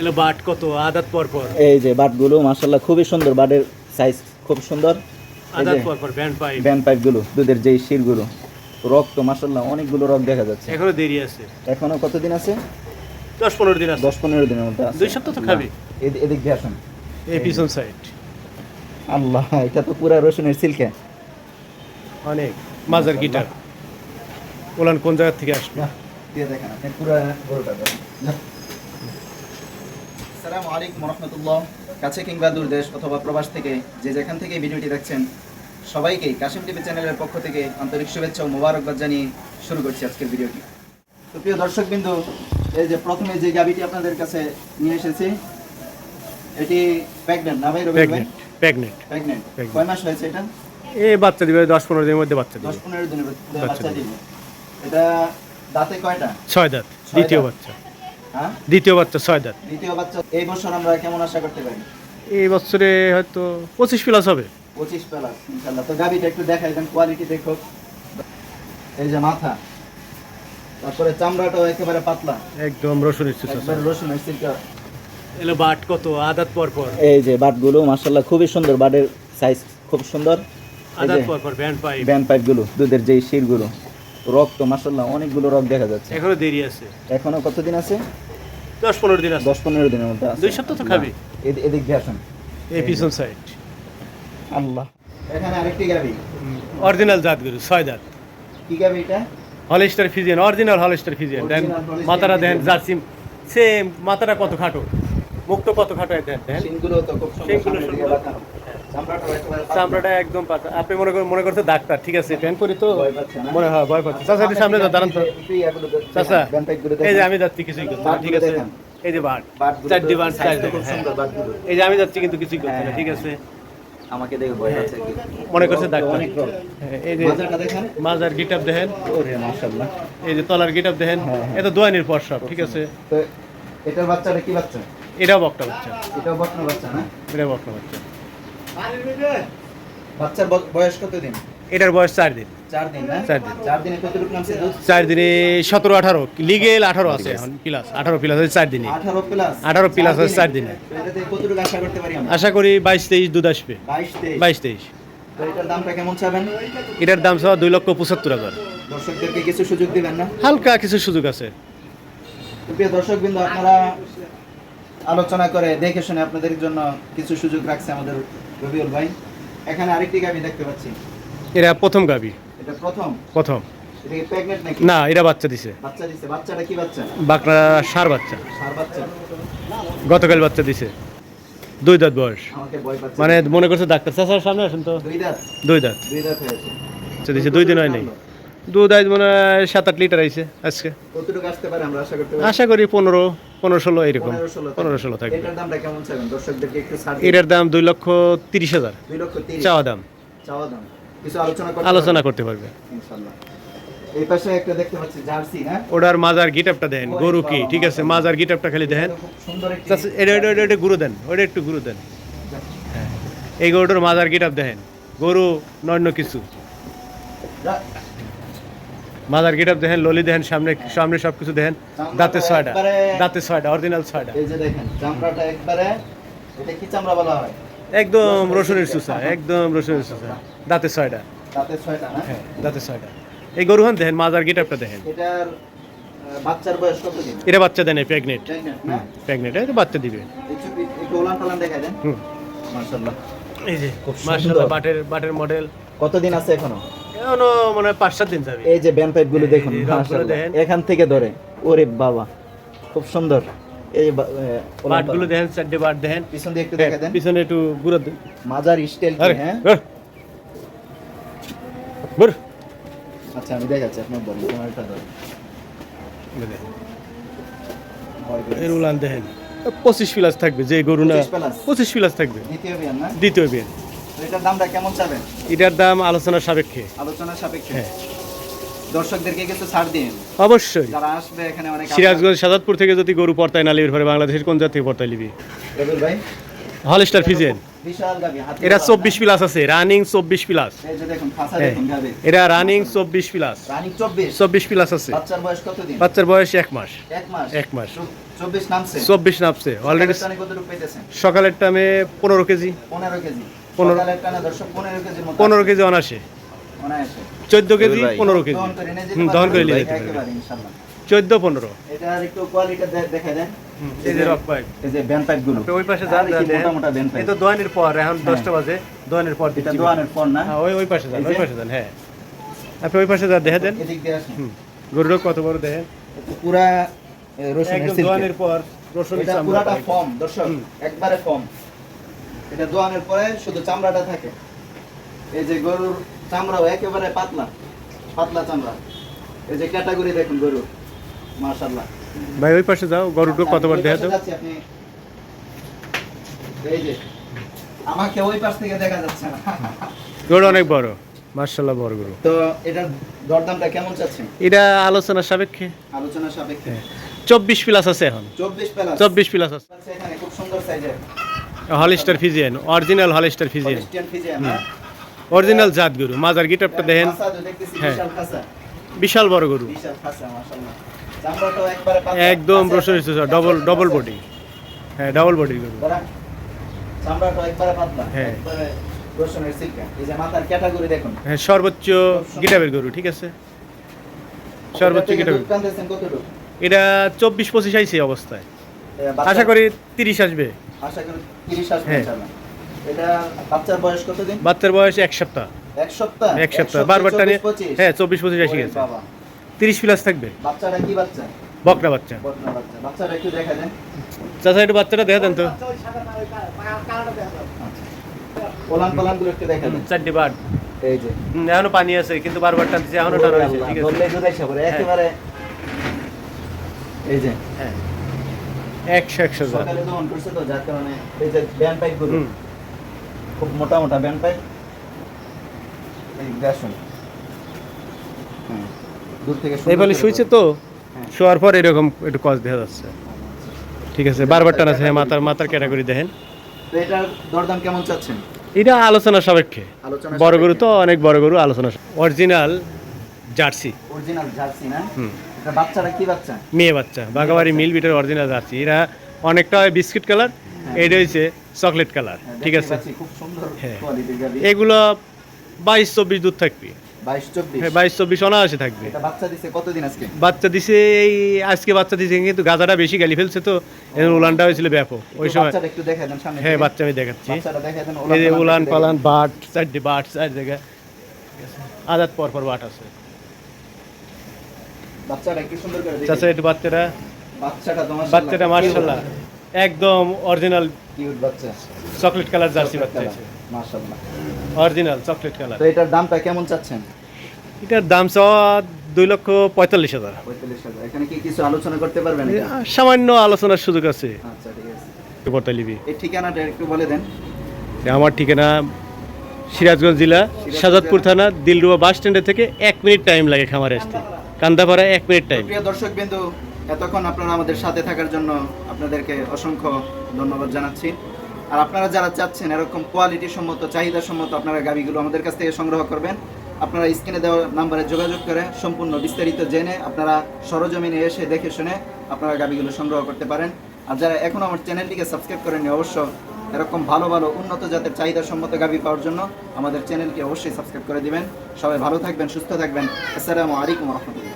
এলো বাট কত? আদাত পর পর এই যে বাটগুলো মাশাল্লাহ খুবই সুন্দর। বাটের সাইজ খুব সুন্দর। আদাত যে পর পর ব্যান্ড পাইপ ব্যান্ড পাইপগুলো দুধের যেই শিরগুলো রক্ত মাশাল্লাহ অনেকগুলো রক দেখা যাচ্ছে। এখনও দেরি আছে। এখনও কতদিন আছে? দশ পনেরো দিন আছে। দশ পনেরো দিনের মধ্যে আছে। দুই সপ্তাহ তো খাবি। এদিক দিয়ে আসুন। এই পিছন সাইড আল্লাহ এটা তো পুরা রসুনের সিল্কে অনেক। মাজার গিটার। ওলান কোন জায়গা থেকে আসবে দিয়ে দেখেন আপনি পুরা গরুটা দেখেন। আসসালামু আলাইকুম রহমতুল্লাহ কাছে কিংবা দূর দেশ অথবা প্রবাস থেকে যে যেখান থেকে ভিডিওটি দেখছেন সবাইকে কাশিম টিভি চ্যানেলের পক্ষ থেকে আন্তরিক শুভেচ্ছা ও মোবারকবাদ জানিয়ে শুরু করছি আজকের ভিডিওটি। তো প্রিয় দর্শক বিন্দু এই যে প্রথমে যে গাবিটি আপনাদের কাছে নিয়ে এসেছি এটি প্রেগনেন্ট না ভাই প্রেগনেন্ট প্রেগনেন্ট। প্রেগনেন্ট। কয় মাস হয়েছে এটা? এ বাচ্চা দিবে দশ পনেরো দিনের মধ্যে বাচ্চা দশ দিবে পনেরো দিনের বাচ্চা বাচ্চা দিবে। এটা দাঁতে কয়টা? ছয় দাঁত দ্বিতীয় বাচ্চা। দ্বিতীয় বাচ্চা ছয় দাঁত। দ্বিতীয় বাচ্চা এই বছর আমরা কেমন আশা করতে পারি? এই বছরে হয়তো পঁচিশ প্লাস হবে। পঁচিশ প্লাস ইনশাল্লাহ তো গাবিটা একটু দেখাই দেন কোয়ালিটি দেখো এই যে মাথা তারপরে চামড়াটাও একেবারে পাতলা। একদম রসুন একবারে রসুন সিল্কা এলো বাট কত আদাত পর পর। এই যে বাটগুলো মাশাল্লাহ খুবই সুন্দর। বাটের সাইজ খুব সুন্দর। আদাত পর পর ব্যান্ড পাইপ ব্যান্ড পাইপগুলো দুধের যেই শিরগুলো। রক্ত মাশাল্লাহ অনেকগুলো রক দেখা যাচ্ছে। এখনও দেরি আছে। এখনও কতদিন আছে? দশ পনেরো দিন আছে। দশ পনেরো দিনের মধ্যে আছে। দুই সপ্তাহ তো খাবি। এদিক দিয়ে আসুন। এই পিছন সাইড আল্লাহ। এখানে আরেকটি গাবি। অরিজিনাল জাত গরু ছয় দাঁত কি গাবি এটা? Holstein Friesian original Holstein Friesian দেন মাথাটা দেন। জার্সি সেম মাথাটা কত খাটো? মুখটা কত খাটো দেন দেন। শিংগুলো তো খুব সুন্দর চামড়াটা একদম পাতা আপনি মনে করেন মনে করছে ডাক্তার ঠিক আছে? প্যান করি তো? মনে হয় ভয় পাচ্ছে। চাচা সামনে দাঁড়ান তো। চাচা এই যে আমি যাচ্ছি কিছুই বাটগুলো ঠিক আছে? এই যে বাট চারটি বাট বাটগুলো। এই যে আমি যাচ্ছি কিন্তু কিছুই করতে না হ্যাঁ, ঠিক আছে? আমাকে দেখে ভয় মনে করছে ডাক্তার। হ্যাঁ, এই যে। মাজার দেখেন। ওরে মাশাআল্লাহ। এই যে তলার গিটাপ দেখেন। হ্যাঁ, হ্যাঁ। এটা দোয়ানির পর সব ঠিক আছে? তো এটার বাচ্চাটা কি বাচ্চা? এটাও বকটা বাচ্চা। এটাও বকনা বাচ্চা না? এটা বকটা বাচ্চা। বাচ্চার বয়স কত দিন? এটার বয়স চার দিন। চার দিন চার দিন। চার দিনে কতটুকু নামছে চার দিনে সতেরো আঠারো। লিগেল আঠারো আছে এখন প্লাস আঠারো প্লাস আছে চার দিনে। আঠারো প্লাস আঠারো আছে চার দিনে। কতটুকু আশা করতে পারি আশা করি বাইশ তেইশ দুধ আসবে। বাইশ তেইশ। এটার দামটা কেমন চাবেন? এটার দাম সহ দুই লক্ষ পঁচাত্তর হাজার। দর্শকদেরকে কিছু সুযোগ দিবেন না? হালকা কিছু সুযোগ আছে। আপনারা আলোচনা করে দেখে শুনে আপনাদের জন্য কিছু সুযোগ রাখছে আমাদের রবিউল ভাই। এখানে আরেকটি গাবি দেখতে পাচ্ছি। এরা প্রথম গাবি। এটা প্রথম? প্রথম। এটা না এরা বাচ্চা দিছে। বাচ্চা দিছে। বাচ্চাটা কি বাচ্চা? বাকরা সার বাচ্চা। সার বাচ্চা। গতকাল বাচ্চা দিছে। দুই দাঁত বয়স। মানে মনে করছে ডাক্তার। চাষার সামনে আসেন তো। দুই দাঁত? দুই দাঁত। দুই দাঁত হয়েছে। বাচ্চা দিছে দুই দিন হয় নাই। দুধ আজ মনে হয় সাত আট লিটার আইছে আজকে। আশা করি পনেরো পনেরো ষোলো এরকম। পনেরো ষোলো থাকবে। এটার দিন। দাম দুই লক্ষ তিরিশ হাজার। চাওয়া দাম। আলোচনা করতে পারবে। এই পাশে একটা দেখতে পাচ্ছি জার্সি হ্যাঁ ওটার মাজার গিটাপটা দেন। গরু কি? ঠিক আছে মাজার গিটাপটা খালি দেখেন এটা এটা এটা গুরু দেন। ওটা একটু গুরু দেন। হ্যাঁ। এই গরুটার মাজার গিটাপ দেখেন। গরু নন্য কিছু। যা- মাজার গিটাপ দেখেন ললি দেখেন সামনে সামনে সব কিছু দেখেন দাঁতে ছয়টা দাঁতে ছয়টা অরিজিনাল ছয়টা। এই যে দেখেন চামড়াটা একবারে এটা কি চামড়া বলা হয়? একদম রসুনের সুসা একদম রসুনের সুসা দাঁতে ছয়টা। দাঁতের ছয়টা না? হ্যাঁ দাঁতে ছয়টা। এই গরু হন দেখেন মাজার গিটাপটা দেখেন। এটার বাচ্চার বয়স কতদিন এটা বাচ্চা দেন প্রেগনেন্ট প্রেগনেন্ট এটা বাচ্চা দিবে। একটু ওলান পালান দেখাই দেন। হুম। মাশাআল্লাহ। এই যে মাশাআল্লাহ বাটের বাটের মডেল কতদিন আছে এখনও? মানে পাঁচ সাত দিন যাবে। এই যে ব্যান্ড পাইপগুলো দেখুন। এখান থেকে ধরে। ওরে বাবা খুব সুন্দর। এই পালান। দেখেন চারটে বাট দেখেন। পিছন দিয়ে একটু দেখা দেন। পিছনে একটু দেন। মাজার স্টাইল হ্যাঁ। আচ্ছা আমি দেখাচ্ছি আপনার তোমারটা ধরো। এর উলান দেখেন। পঁচিশ প্লাস থাকবে যে গরু না পঁচিশ প্লাস থাকবে। দ্বিতীয় বিয়ান না? দ্বিতীয় বিয়ে তো এটার দামটা কেমন চাবেন? এটার দাম আলোচনার সাপেক্ষে। সাপেক্ষে। হ্যাঁ। দর্শকদেরকে কিছু ছাড় দিন? অবশ্যই। যারা আসবে এখানে অনেক সিরাজগঞ্জ সাজাদপুর থেকে যদি গরু পর্তায় না লিবির পরে বাংলাদেশের কোন জাতি পর্তায় লিবি রবিউল ভাই। হলস্টার ফিজেন। এরা চব্বিশ প্লাস আছে রানিং চব্বিশ প্লাস। হ্যাঁ। এরা রানিং চব্বিশ প্লাস। চব্বিশ? প্লাস আছে। বাচ্চার বয়স এক মাস। এক মাস? চব্বিশ নামছে। অলরেডি সকালের টাইমে পনেরো কেজি। পনেরো কেজি। পনেরো- কেজি অনাসে চোদ্দ কেজি পনেরো কেজি। দহন করে নিয়ে যেতে পারবেন? পারবে চোদ্দ পনেরো। এটার একটু কোয়ালিটি দেখাই দেন। এই যে রক পাইপ এই যে ব্যান্ড পাইপগুলো। ওই পাশে যান আরে কি মোটা মোটা ব্যান্ড এই তো দোয়ানের পর এখন দশটা বাজে। দোয়ানের পর এটা দোয়ানের না? হ্যাঁ, ওই ওই পাশে যান ওই পাশে যান হ্যাঁ। আপনি ওই পাশে যা দেখে দেন। গরুটা কত বড় দেখেন। এটা পুরা এ, রসুনের একদম সিল্কের। দোয়ানের পর রসুন পুরাটা ফর্ম দর্শক একবারে ফর্ম এটা দোয়ানের পরে শুধু চামড়াটা থাকে। এই যে গরুর চামড়াও একেবারে পাতলা পাতলা চামড়া। এই যে ক্যাটাগরি দেখুন গরুর মাশাআল্লাহ। ভাই ওই পাশে যাও গরুটা কত বড় ওই দেখে দাও আপনি। এই যে আমাকে ওই পাশ থেকে দেখা যাচ্ছে না। গরু অনেক বড় মার্শাল্লাহ বড় গরু। তো এটার দরদামটা কেমন চাচ্ছেন? এটা আলোচনার সাপেক্ষে। আলোচনা সাপেক্ষে। চব্বিশ প্লাস আছে এখন। চব্বিশ প্লাস চব্বিশ প্লাস আছে। এখানে খুব সুন্দর সাইজের Holstein Friesian original Holstein Friesian original জাত গরু মাজার গিটারটা দেখেন। হ্যাঁ। বিশাল বড় গরু। একদম একদম- ডবল ডবল বডি। হ্যাঁ। ডাবল বডির গরু হ্যাঁ। হ্যাঁ সর্বোচ্চ গিটাবের গরু ঠিক আছে? সর্বোচ্চ গিটাবের? এটা চব্বিশ পঁচিশ আইছে অবস্থায়। আশা করি তিরিশ আসবে। আশা করি 30 আসবে হ্যাঁ। এটা বাচ্চার বয়স কতদিন? বাচ্চার বয়স এক সপ্তাহ। এক সপ্তাহ? এক সপ্তাহ। বারবার টানে হ্যাঁ চব্বিশ পঁচিশ আসি গেছে। তিরিশ প্লাস থাকবে। বাচ্চাটা কি বাচ্চা? বকরা বাচ্চা। বাচ্চাটা একটু দেখা দেন। চাচা একটু বাচ্চাটা দেখা দেন তো। পোলান পোলান একটু দেখা দেন। চারটি এই যে। এখনও পানি আছে কিন্তু বারবার টানতেছে এখনও টানা হয়েছে ঠিক আছে। একেবারে এই যে। হ্যাঁ। একশো একশো জাত সকালে দহন করছে তো যার কারণে এই যে ব্যান্ড পাইপগুলো খুব মোটা মোটা পাইপ এই দেখুন দূর থেকে শুয়েছে তো? হ্যাঁ। শোয়ার পর এরকম একটু দেখা যাচ্ছে। ঠিক আছে বারবার টানা আছে হ্যাঁ, মাথার মাথার ক্যাটাগরি দেখেন। এটার দরদাম কেমন চাচ্ছেন? এটা আলোচনা সাপেক্ষে। বড় গরু তো অনেক বড় গরু আলোচনা অরিজিনাল জার্সি অরিজিনাল জার্সি না? হুম। বাচ্চাটা কি বাচ্চা? মেয়ে বাচ্চা বাগাবাড়ি মিল বিটের অরিজিনাল জার্সি। এরা অনেকটা হয় বিস্কিট কালার এটা হচ্ছে চকলেট কালার হ্যাঁ, ঠিক আছে? হ্যাঁ। এগুলো বাইশ চব্বিশ দুধ থাকবে। হ্যাঁ বাইশ চব্বিশ অনায়াসে থাকবে। বাচ্চা দিছে এই আজকে বাচ্চা দিছে কিন্তু গাজাটা বেশি গালি ফেলছে তো উলানটা হয়েছিল ব্যাপক। ওই সময় হ্যাঁ বাচ্চা আমি দেখাচ্ছি। উলান পালান বাট চারটে বাট চার জায়গায়। আজাদ পর পর বাট আছে। বাচ্চাটা একটু সুন্দর করে দেখেন। চাচা একটু বাচ্চাটা বাচ্চাটা তোমার বাচ্চাটা মার্শাল্লাহ একদম অরিজিনাল কিউট বাচ্চা। চকলেট কালার জার্সি বাচ্চা মাশাআল্লাহ। অরিজিনাল চকলেট কালার তো এটার দামটা কেমন চাচ্ছেন? এটার দাম চাওয়া দুই লক্ষ পঁয়তাল্লিশ হাজার। এখানে কি কিছু আলোচনা করতে পারবেন সামান্য আলোচনার সুযোগ আছে। আচ্ছা ঠিক আছে। পর্তালিবি এই ঠিকানাটা একটু বলে দেন। আমার ঠিকানা সিরাজগঞ্জ জেলা সাজাদপুর থানা দিলরুবা বাস স্ট্যান্ডের থেকে এক মিনিট টাইম লাগে খামারে আসতে। কান্দাপাড়া এক মিনিট টাইম প্রিয় দর্শক বিন্দু এতক্ষণ আপনারা আমাদের সাথে থাকার জন্য আপনাদেরকে অসংখ্য ধন্যবাদ জানাচ্ছি। আর আপনারা যারা চাচ্ছেন এরকম কোয়ালিটি সম্মত, চাহিদা সম্মত আপনারা গাবিগুলো আমাদের কাছ থেকে সংগ্রহ করবেন। আপনারা স্ক্রিনে দেওয়া নাম্বারে যোগাযোগ করে সম্পূর্ণ বিস্তারিত জেনে আপনারা সরজমিনে এসে দেখে শুনে আপনারা গাবিগুলো সংগ্রহ করতে পারেন। আর যারা এখনও আমার চ্যানেলটিকে সাবস্ক্রাইব করেননি, অবশ্য এরকম ভালো ভালো উন্নত জাতের চাহিদা সম্মত গাবি পাওয়ার জন্য আমাদের চ্যানেলকে অবশ্যই সাবস্ক্রাইব করে দিবেন। সবাই ভালো থাকবেন, সুস্থ থাকবেন। আসসালামু আলাইকুম রহমতুল্লাহ।